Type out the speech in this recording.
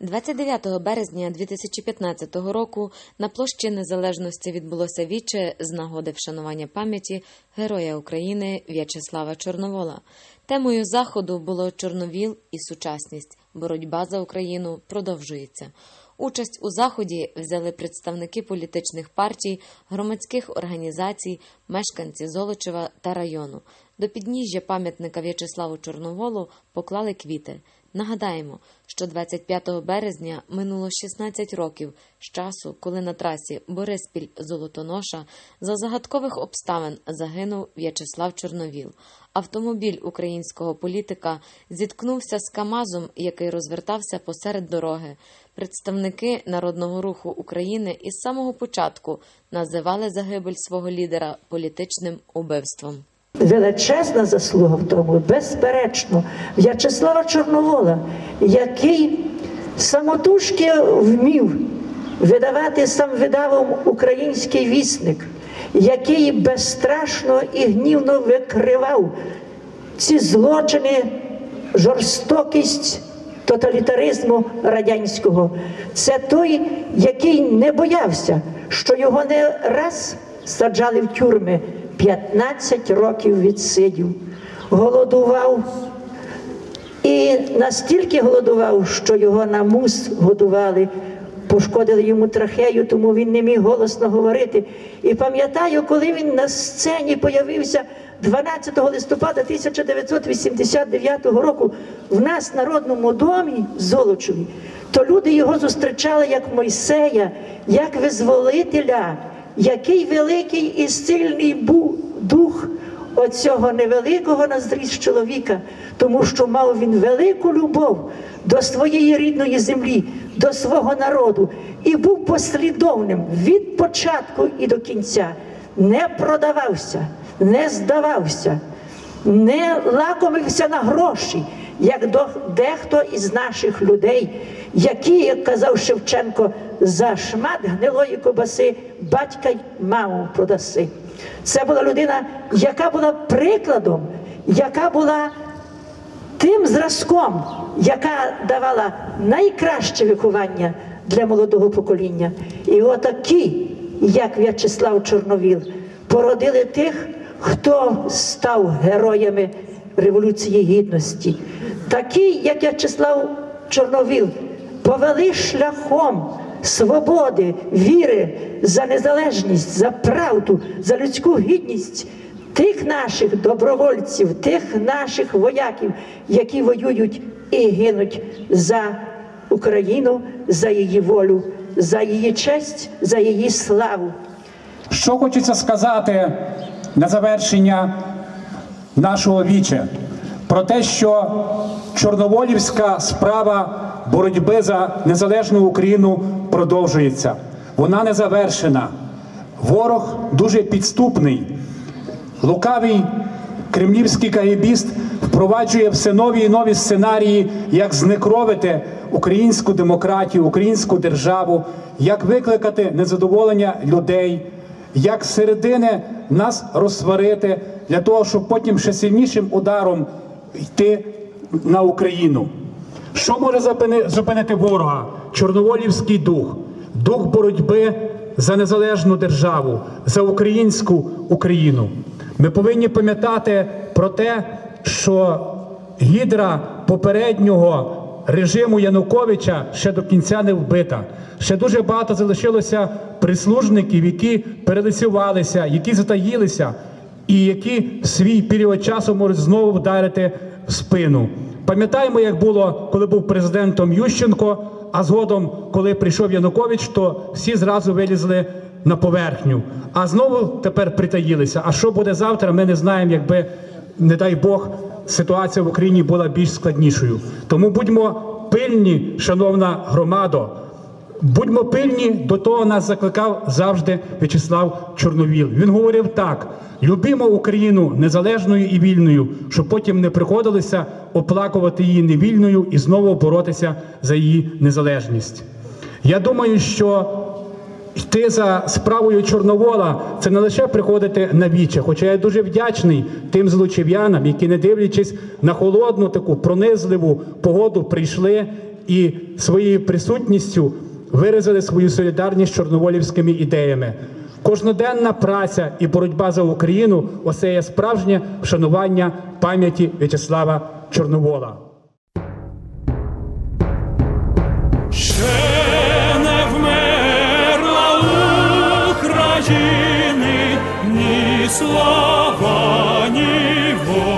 29 березня 2015 року на площі Незалежності відбулося віче з нагоди вшанування пам'яті Героя України В'ячеслава Чорновола. Темою заходу було Чорновіл і сучасність. Боротьба за Україну продовжується. Участь у заході взяли представники політичних партій, громадських організацій, мешканці Золочева та району. До підніжжя пам'ятника В'ячеславу Чорноволу поклали квіти. Нагадаємо, що 25 березня минуло 16 років з часу, коли на трасі Бориспіль-Золотоноша за загадкових обставин загинув В'ячеслав Чорновіл. Автомобіль українського політика зіткнувся з Камазом, який розвертався посеред дороги. Представники Народного руху України із самого початку називали загибель свого лідера політичним убивством. Величезна заслуга в тому, безперечно, В'ячеслава Чорновола, який самотужки вмів видавати сам видавом український вісник, який безстрашно і гнівно викривав ці злочини, жорстокість тоталітаризму радянського. Це той, який не боявся, що його не раз саджали в тюрми. 15 років відсидів, голодував і настільки голодував, що його на мус годували, пошкодили йому трахею, тому він не міг голосно говорити. І пам'ятаю, коли він на сцені появився 12 листопада 1989 року в нас в народному домі Золочеві, то люди його зустрічали як Мойсея, як визволителя який великий і сильний був дух оцього невеликого назріс чоловіка, тому що мав він велику любов до своєї рідної землі, до свого народу і був послідовним від початку і до кінця, не продавався, не здавався, не лакомився на гроші. Як дехто із наших людей, які, як казав Шевченко, за шмат гнилої кобаси батька й маму продаси. Це була людина, яка була прикладом, яка була тим зразком, яка давала найкраще виховання для молодого покоління. І отакі, як В'ячеслав Чорновіл, породили тих, хто став героями Революції Гідності. Такі, як В'ячеслав Чорновіл, повели шляхом свободи, віри за незалежність, за правду, за людську гідність тих наших добровольців, тих наших вояків, які воюють і гинуть за Україну, за її волю, за її честь, за її славу. Що хочеться сказати на завершення нашого віча? Про те, що Чорноволівська справа боротьби за незалежну Україну продовжується. Вона не завершена. Ворог дуже підступний. Лукавий кремлівський кагібіст впроваджує все нові і нові сценарії, як знекровити українську демократію, українську державу, як викликати незадоволення людей, як середини нас розсварити для того, щоб потім ще сильнішим ударом йти на Україну. Що може зупинити ворога? Чорноволівський дух, дух боротьби за незалежну державу, за українську Україну. Ми повинні пам'ятати про те, що гідра попереднього режиму Януковича ще до кінця не вбита. Ще дуже багато залишилося прислужників, які перелицювалися, які затаїлися, і які в свій період часу можуть знову вдарити в спину. Пам'ятаємо, як було, коли був президентом Ющенко, а згодом, коли прийшов Янукович, то всі зразу вилізли на поверхню. А знову тепер притаїлися. А що буде завтра? Ми не знаємо, якби, не дай Бог, ситуація в Україні була більш складнішою. Тому будьмо пильні, шановна громадо. Будьмо пильні, до того нас закликав завжди В'ячеслав Чорновіл. Він говорив так: любімо Україну незалежною і вільною, щоб потім не приходилося оплакувати її невільною і знову боротися за її незалежність. Я думаю, що йти за справою Чорновола це не лише приходити на віче, хоча я дуже вдячний тим злочев'янам, які, не дивлячись на холодну таку пронизливу погоду, прийшли і своєю присутністю виразили свою солідарність з чорноволівськими ідеями. Кожноденна праця і боротьба за Україну оце є справжнє вшанування пам'яті В'ячеслава Чорновола. Ще не вмерла України ні слава, ні воля.